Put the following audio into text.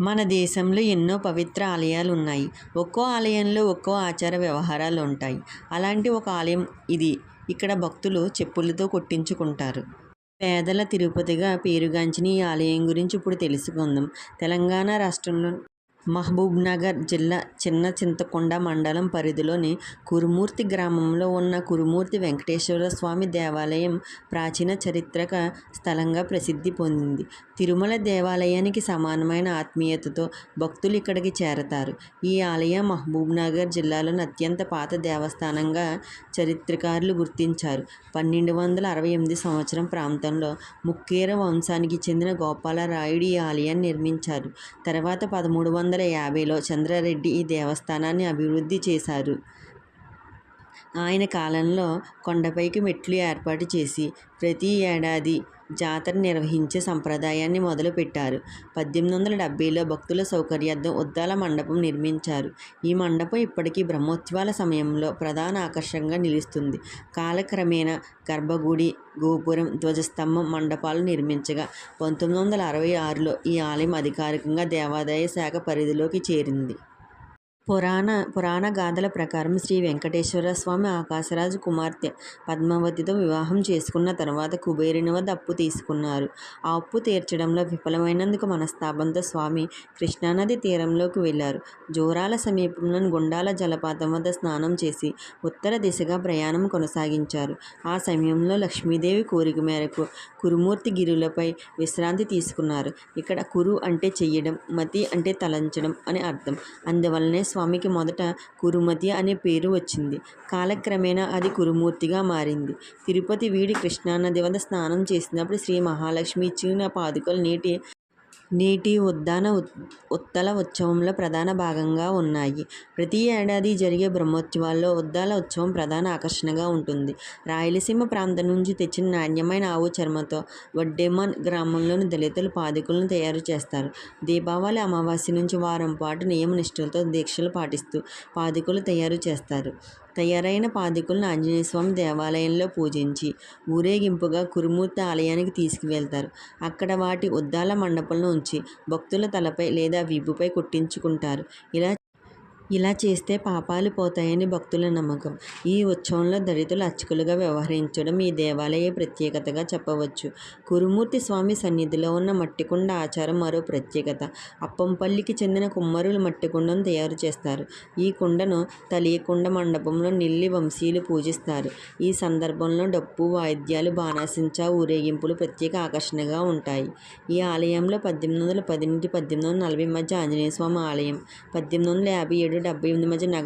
మన దేశంలో ఎన్నో పవిత్ర ఆలయాలు ఉన్నాయి ఒక్కో ఆలయంలో ఒక్కో ఆచార వ్యవహారాలు ఉంటాయి అలాంటి ఒక ఆలయం ఇది. ఇక్కడ భక్తులు చెప్పులతో కొట్టించుకుంటారు. పేదల తిరుపతిగా పేరుగాంచిన ఈ ఆలయం గురించి ఇప్పుడు తెలుసుకుందాం. తెలంగాణ రాష్ట్రంలో మహబూబ్నగర్ జిల్లా చిన్న చింతకొండ మండలం పరిధిలోని కురుమూర్తి గ్రామంలో ఉన్న కురుమూర్తి వెంకటేశ్వర స్వామి దేవాలయం ప్రాచీన చరిత్రక స్థలంగా ప్రసిద్ధి పొందింది. తిరుమల దేవాలయానికి సమానమైన ఆత్మీయతతో భక్తులు ఇక్కడికి చేరతారు. ఈ ఆలయం మహబూబ్నగర్ జిల్లాలోని అత్యంత పాత దేవస్థానంగా చరిత్రకారులు గుర్తించారు. పన్నెండు వందల అరవై ఎనిమిది సంవత్సరం ప్రాంతంలో ముక్కేర వంశానికి చెందిన గోపాలరాయుడు ఈ ఆలయాన్ని నిర్మించారు. తర్వాత పదమూడు వందల వందల యాభైలో చంద్రారెడ్డి ఈ దేవస్థానాన్ని అభివృద్ధి చేశారు. ఆయన కాలంలో కొండపైకి మెట్లు ఏర్పాటు చేసి ప్రతి ఏడాది జాతర నిర్వహించే సంప్రదాయాన్ని మొదలుపెట్టారు. పద్దెనిమిది వందల డెబ్బైలో భక్తుల సౌకర్యార్థం ఉద్దాల మండపం నిర్మించారు. ఈ మండపం ఇప్పటికీ బ్రహ్మోత్సవాల సమయంలో ప్రధాన ఆకర్షణగా నిలుస్తుంది. కాలక్రమేణా గర్భగుడి గోపురం ధ్వజస్తంభం మండపాలు నిర్మించగా పంతొమ్మిది వందల అరవై ఆరులో ఈ ఆలయం అధికారికంగా దేవాదాయ శాఖ పరిధిలోకి చేరింది. పురాణ పురాణ గాథల ప్రకారం శ్రీ వెంకటేశ్వర స్వామి ఆకాశరాజు కుమార్తె పద్మావతితో వివాహం చేసుకున్న తర్వాత కుబేరుని వద్ద అప్పు తీసుకున్నారు. ఆ అప్పు తీర్చడంలో విఫలమైనందుకు మనస్తాపంతో స్వామి కృష్ణానది తీరంలోకి వెళ్ళారు. జోరాల సమీపంలోని గుండాల జలపాతం వద్ద స్నానం చేసి ఉత్తర దిశగా ప్రయాణం కొనసాగించారు. ఆ సమయంలో లక్ష్మీదేవి కోరిక మేరకు కురుమూర్తి గిరులపై విశ్రాంతి తీసుకున్నారు. ఇక్కడ కురు అంటే చెయ్యడం మతి అంటే తలంచడం అని అర్థం. అందువల్లనే స్వామికి మొదట కురుమతి అనే పేరు వచ్చింది. కాలక్రమేణా అది కురుమూర్తిగా మారింది. తిరుపతి వీడి కృష్ణానది వద్ద స్నానం చేసినప్పుడు శ్రీ మహాలక్ష్మి ఇచ్చిన పాదుకలు నీటి నేటి ఉద్దాన ఉత్తల ఉత్సవంలో ప్రధాన భాగంగా ఉన్నాయి. ప్రతి ఏడాది జరిగే బ్రహ్మోత్సవాల్లో ఉద్దాల ఉత్సవం ప్రధాన ఆకర్షణగా ఉంటుంది. రాయలసీమ ప్రాంతం నుంచి తెచ్చిన నాణ్యమైన ఆవు చర్మతో వడ్డేమన్ గ్రామంలోని దళితులు పాదుకులను తయారు చేస్తారు. దీపావళి అమావాస్య నుంచి వారం పాటు నియమ నిష్ఠలతో దీక్షలు పాటిస్తూ పాదుకులు తయారు చేస్తారు. తయారైన పాదుకులను ఆంజనేయస్వామి దేవాలయంలో పూజించి ఊరేగింపుగా కురుమూర్తి ఆలయానికి తీసుకువెళ్తారు. అక్కడ వాటి ఉద్దాల మండపంలో ఉంచి భక్తుల తలపై లేదా వీపుపై కుట్టించుకుంటారు. ఇలా ఇలా చేస్తే పాపాలు పోతాయని భక్తుల నమ్మకం. ఈ ఉత్సవంలో దళితులు అర్చకులుగా వ్యవహరించడం ఈ దేవాలయ ప్రత్యేకతగా చెప్పవచ్చు. కురుమూర్తి స్వామి సన్నిధిలో ఉన్న మట్టికుండ ఆచారం మరో ప్రత్యేకత. అప్పంపల్లికి చెందిన కుమ్మరులు మట్టికుండను తయారు చేస్తారు. ఈ కుండను తలియకుండ మండపంలో నిల్లి వంశీయులు పూజిస్తారు. ఈ సందర్భంలో డప్పు వాయిద్యాలు బాణాసించా ఊరేగింపులు ప్రత్యేక ఆకర్షణగా ఉంటాయి. ఈ ఆలయంలో పద్దెనిమిది వందల పది నుండి పద్దెనిమిది వందల నలభై మధ్య ఆంజనేయ స్వామి ఆలయం పద్దెనిమిది వందల యాభై ఏడు డెబ్బై ఎనిమిది మధ్య నగ